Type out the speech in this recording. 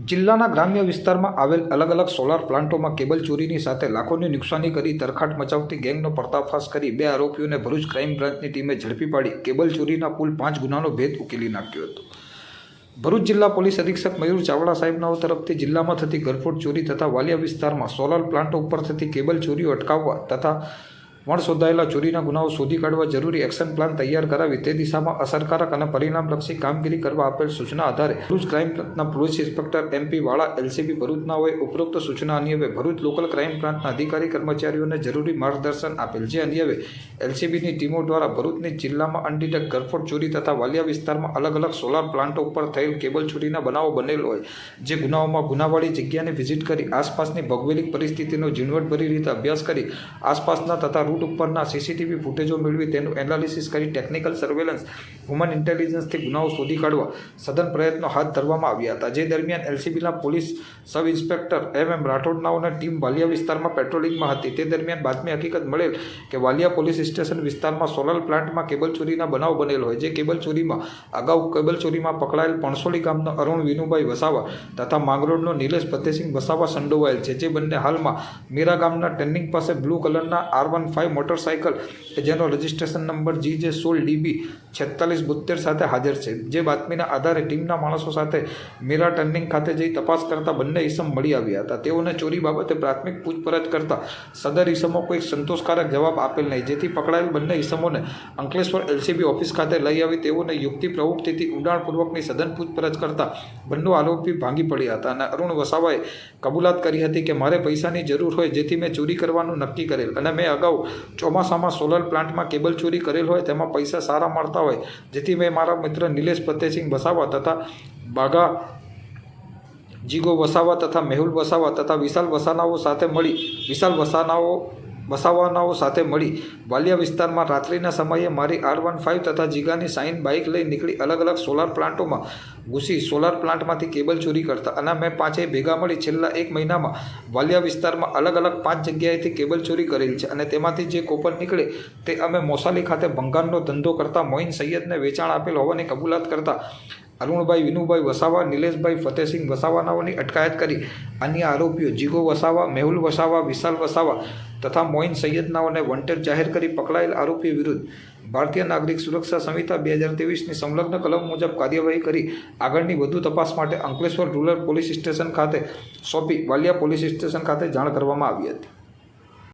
જિલ્લાના ગ્રામ્ય વિસ્તારમાં આવેલ અલગ અલગ સોલાર પ્લાન્ટોમાં કેબલ ચોરીની સાથે લાખોની નુકસાની કરી તરખાટ મચાવતી ગેંગનો પર્દાફાશ કરી બે આરોપીઓને ભરૂચ ક્રાઇમ બ્રાન્ચની ટીમે ઝડપી પાડી. કેબલ ચોરીના કુલ પાંચ ગુનાનો ભેદ ઉકેલી નાખ્યો હતો. ભરૂચ જિલ્લા પોલીસ અધિક્ષક મયુર ચાવડા સાહેબનાઓ તરફથી જિલ્લામાં થતી ગરફોડ ચોરી તથા વાલિયા વિસ્તારમાં સોલાર પ્લાન્ટો ઉપર થતી કેબલ ચોરીઓ અટકાવવા તથા વણ શોધાયેલા ચોરીના ગુનાઓ શોધી કાઢવા જરૂરી એક્શન પ્લાન તૈયાર કરાવી તે દિશામાં અસરકારક અને પરિણામલક્ષી કામગીરી કરવા આપેલ સૂચના આધારે ભરૂચ ક્રાઇમ બ્રાન્ચના police inspector MP Vala LCB ભરૂચના હોય ઉપરોક્ત સૂચના અન્વયે ભરૂચ લોકલ ક્રાઇમ બ્રાન્ચના અધિકારી કર્મચારીઓને જરૂરી માર્ગદર્શન આપેલ. જે અન્વયે એલસીબીની ટીમો દ્વારા ભરૂચની જિલ્લામાં અનડિટેક ગરફોડ ચોરી તથા વાલિયા વિસ્તારમાં અલગ અલગ સોલાર પ્લાન્ટો ઉપર થયેલ કેબલ ચોરીના બનાવો બનેલ હોય, જે ગુનાઓમાં ગુનાવાળી જગ્યાને વિઝિટ કરી આસપાસની ભૌગોલિક પરિસ્થિતિનો ઝીણવટભરી રીતે અભ્યાસ કરી આસપાસના તથા રૂટ ઉપરના સીસીટીવી ફૂટેજો મેળવી તેનું એનાલિસિસ કરી ટેકનિકલ સર્વેલન્સ હ્યુમન ઇન્ટેલિજન્સથી ગુનાઓ શોધી કાઢવા સઘન પ્રયત્નો હાથ ધરવામાં આવ્યા હતા. જે દરમિયાન એલસીબીના police sub inspector M M રાઠોડનાઓની team Valia વિસ્તારમાં પેટ્રોલિંગમાં હતી. તે દરમિયાન બાતમી હકીકત મળેલ કે વાલિયા પોલીસ સ્ટેશન વિસ્તારમાં સોલર પ્લાન્ટમાં કેબલ ચોરીના બનાવ બનેલ હોય, જે કેબલ ચોરીમાં અગાઉ કેબલ ચોરીમાં પકડાયેલ પણસોલી ગામનો અરુણ વિનુભાઈ વસાવા તથા માંગરોળનો નિલેશ ફતેસિંહ વસાવા સંડોવાયેલ છે. જે બંને હાલમાં મીરા ગામના ટર્નિંગ પાસે બ્લુ કલરના આર વન ફાઇવ મોટરસાઇકલ કે જેનો રજિસ્ટ્રેશન નંબર જી જે સોળ ડીબી છેતાલીસ બોતેર સાથે હાજર છે. જે બાતમીના આધારે ટીમના માણસો સાથે મીરા ટર્નિંગ ખાતે જઈ તપાસ કરતા બંને ઈસમ મળી આવ્યા હતા. તેઓને ચોરી બાબતે પ્રાથમિક પૂછપરછ કરતા સદર ઈસમો કોઈ સંતોષકારક જવાબ આપેલ નહીં. જેથી પકડાયેલ બંને ઈસમોને અંકલેશ્વર એલસીબી ઓફિસ ખાતે લઈ આવી. તેઓને યુક્તિ પ્રવૃત્તિથી ઉડાણપૂર્વકની સઘન પૂછપરછ કરતા બંને આરોપી ભાંગી પડ્યા હતા અને અરુણ વસાવાએ કબૂલાત કરી હતી કે મારે પૈસાની જરૂર હોય, જેથી મેં ચોરી કરવાનું નક્કી કરેલ અને મેં અગાઉ ચોમાસામાં સોલર પ્લાન્ટમાં કેબલ ચોરી કરેલ હોય, તેમાં પૈસા સારા મળતા હોય. જેથી મેં મારા મિત્ર નિલેશ ફતેસિંહ વસાવા તથા બાગા જીગો વસાવા તથા મેહુલ વસાવા તથા વિશાલ વસાનાઓ સાથે મળી. વિશાલ વસાનાઓ વસાવાનાઓ સાથે મળી વાલિયા વિસ્તારમાં રાત્રિના સમયે મારી આર વન ફાઇવ તથા જીગાની સાઇન બાઇક લઈ નીકળી અલગ અલગ સોલાર પ્લાન્ટોમાં ઘૂસી સોલાર પ્લાન્ટમાંથી કેબલ ચોરી કરતા. અને મેં પાંચેય ભેગા મળી છેલ્લા એક મહિનામાં વાલિયા વિસ્તારમાં અલગ અલગ પાંચ જગ્યાએથી કેબલ ચોરી કરેલ છે અને તેમાંથી જે કોપર નીકળે તે અમે મોસાલી ખાતે ભંગારનો ધંધો કરતા મોઇન સૈયદને વેચાણ આપેલ હોવાની કબૂલાત કરતા અરુણભાઈ, વિનુભાઈ વસાવા, નિલેશભાઈ ફતેસિંહ વસાવાનાઓની અટકાયત કરી. અન્ય આરોપીઓ જીગો વસાવા, મેહુલ વસાવા, વિશાલ વસાવા તથા મોઇન સૈયદનાઓને વોન્ટેડ જાહેર કરી પકડાયેલ આરોપી વિરુદ્ધ ભારતીય નાગરિક સુરક્ષા સંહિતા બે હજાર ત્રેવીસની સંલગ્ન કલમ મુજબ કાર્યવાહી કરી આગળની વધુ તપાસ માટે અંકલેશ્વર રૂરલ પોલીસ સ્ટેશન ખાતે સોંપી વાલિયા પોલીસ સ્ટેશન ખાતે જાણ કરવામાં આવી હતી.